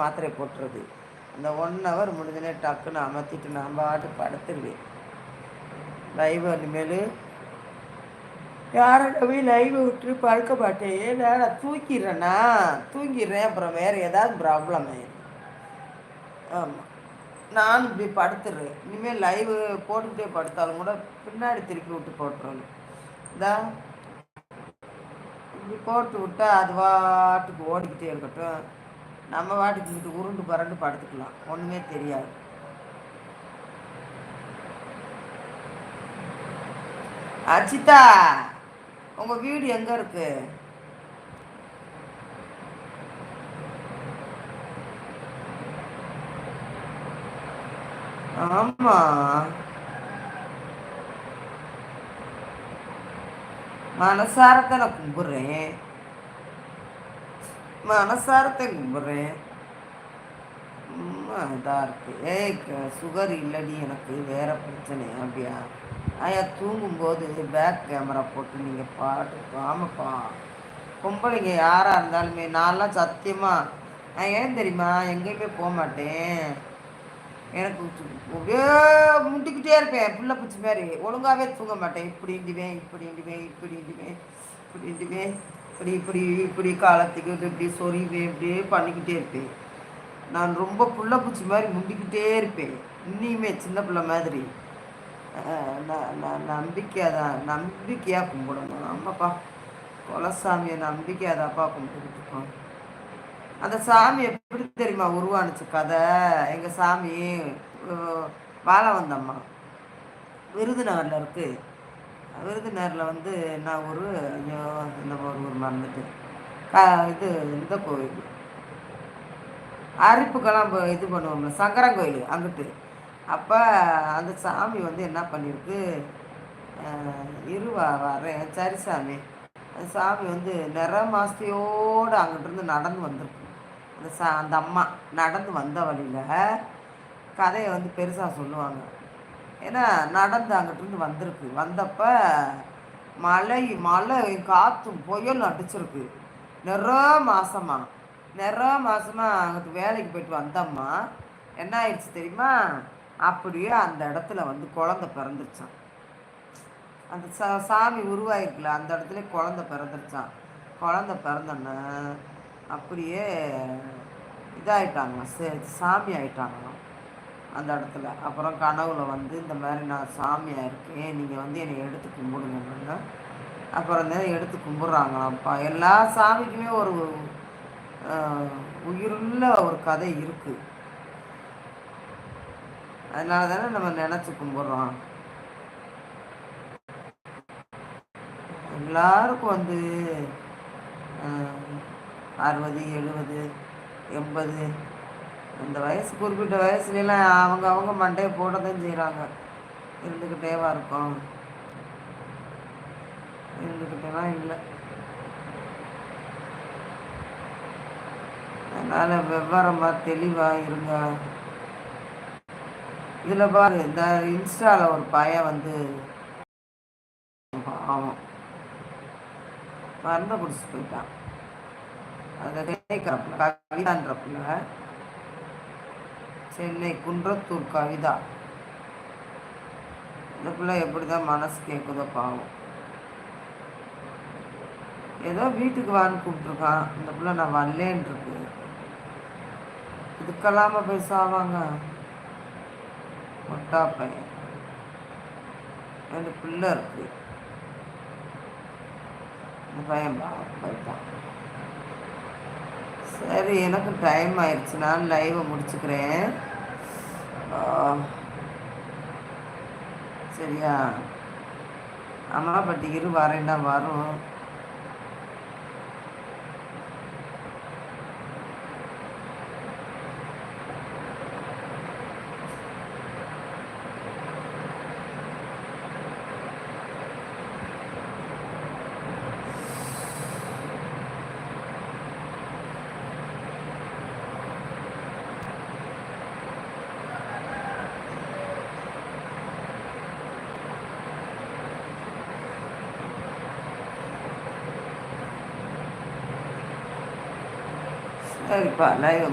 மாத்திரையை போட்டுறது. அந்த ஒன் ஹவர் முடிஞ்சனே டக்குன்னு அமர்த்திட்டு நான் பாட்டு படுத்துருவேன். லைவ் இனிமேல் யாரோட போய் லைவ் விட்டு படுக்க மாட்டேன் ஏன்னா நான் தூக்கிடுறேன்னா தூங்கிடுறேன். அப்புறம் வேறு ஏதாவது ப்ராப்ளம் ஆயிடும் ஆமாம் நான் இப்படி படுத்துடுறேன் இனிமேல் லைவ் போட்டுக்கிட்டே படுத்தாலும் கூட பின்னாடி திருப்பி விட்டு போட்டுறோம் இதா இப்படி போட்டு விட்டா அது வாட்டுக்கு ஓடிக்கிட்டே இருக்கட்டும். நம்ம வாட்டுக்கு இங்கிட்டு உருண்டு பரண்டு படுத்துக்கலாம். ஒன்றுமே தெரியாது. அச்சிதா உங்க வீடு எங்க இருக்கு? ஆமா. மனசாரத்தை நான் கும்பிட்றேன் மனசாரத்தை கும்பிட்றேன் இதாக இருக்கு. ஏய் சுகர் இல்லடி எனக்கு வேற பிரச்சனை அப்படியா? ஆயா தூங்கும்போது பேக் கேமரா போட்டு நீங்கள் பாட்டு ஆமாப்பா. பொம்பளைங்க யாராக இருந்தாலுமே நான்லாம் சத்தியமாக நான் ஏன் தெரியுமா எங்கேயுமே போக மாட்டேன். எனக்கு அப்படியே முட்டிக்கிட்டே இருப்பேன் புள்ள பூச்சி மாதிரி. ஒழுங்காகவே தூங்க மாட்டேன். இப்படி இண்டிவேன் இப்படி இண்டிவேன் இப்படி இண்டிவேன் இப்படி இண்டிவேன் இப்படி இப்படி இப்படி காலத்துக்கு இப்படி சொறிவேன் இப்படியே பண்ணிக்கிட்டே இருப்பேன். நான் ரொம்ப புள்ள பூச்சி மாதிரி முண்டிக்கிட்டே இருப்பேன். இன்னியுமே சின்ன பிள்ளை மாதிரி. நான் நம்பிக்கையாக தான் நம்பிக்கையாக கும்பிடணும். ஆமாப்பா குலசாமியை நம்பிக்கையாக தான்ப்பா கும்பிட்டுக்கிட்டு இருக்கோம். அந்த சாமி எப்படி தெரியுமா உருவானுச்சு கதை? எங்கள் சாமி வந்தம்மா. விருதுநகரில் இருக்குது விருதுநேரில் வந்து நான் ஒரு ஐயோ இந்த ஒரு ஊர் மறந்துட்டு இது இந்த கோயில் அரிப்புக்கெல்லாம் இது பண்ணுவோம்ல சங்கரன் கோயில் அங்கிட்டு. அப்போ அந்த சாமி வந்து என்ன பண்ணியிருக்கு இருவா வரேன் சரி சாமி. அந்த சாமி வந்து நிற மாசத்தையோடு அங்கிட்டிருந்து நடந்து வந்திருக்கு. அந்த சா அந்த அம்மா நடந்து வந்த வழியில் கதையை வந்து பெருசாக சொல்லுவாங்க. ஏன்னா நடந்து அங்கிட்டிருந்து வந்திருக்கு. வந்தப்போ மழை மழை காற்றும் புயல் அடிச்சிருக்கு. நிறைய மாசமாக நிறைய மாசமாக அங்கிட்டு வேலைக்கு போயிட்டு வந்தம்மா என்ன ஆயிடுச்சு தெரியுமா? அப்படியே அந்த இடத்துல வந்து குழந்த பிறந்துருச்சான் அந்த சா சாமி உருவாயிருக்குல்ல அந்த இடத்துல குழந்த பிறந்துருச்சான் குழந்த பிறந்தோன்னே அப்படியே இதாயிட்டாங்க சாமி ஆயிட்டாங்களாம். அந்த இடத்துல. அப்புறம் கனவுல வந்து இந்த மாதிரி நான் சாமியாக இருக்கேன். நீங்கள் வந்து என்னை எடுத்து கும்பிடுங்க அப்புறம் தான் எடுத்து கும்பிட்றாங்களாம்ப்பா. எல்லா சாமிக்குமே ஒரு உயிருள்ள ஒரு கதை இருக்குது அதனால தானே நம்ம நினச்சி கும்பிட்றோம். எல்லாருக்கும் வந்து அறுபது எழுபது எண்பது இந்த வயசு குறிப்பிட்ட வயசுலாம் அவங்க அவங்க மண்டையை போட தான் செய்கிறாங்க இருந்துக்கிட்டேவா இருக்கும். இருந்துக்கிட்டேலாம் இல்லை. அதனால் விவரமாக தெளிவாக இருங்க. இதில் பாரு இந்த இன்ஸ்டாவில் ஒரு பையன் வந்து ஆமாம் மருந்து குடிச்சு போயிட்டான். அதை கவிதான்ற பிள்ளை சென்னை குன்றத்தூர் கவிதா. இந்த பிள்ளை எப்படி தான் மனசு கேட்குதோ பாவம். ஏதோ வீட்டுக்கு வான்னு கூப்பிட்ருக்கான் இந்த பிள்ளை நான் வரலேன் இருக்கு இதுக்கெல்லாம போய் சாவாங்க மொட்டா பையன். ரெண்டு பிள்ளை இருக்கு. இந்த பையன் போயிட்டான். சரி எனக்கு டைம் ஆயிடுச்சு. நான் லைவை முடிச்சுக்கிறேன். சரியா. அம்மா பட்டி இரு வரேன்னா வரும் சரிப்பா லைவ்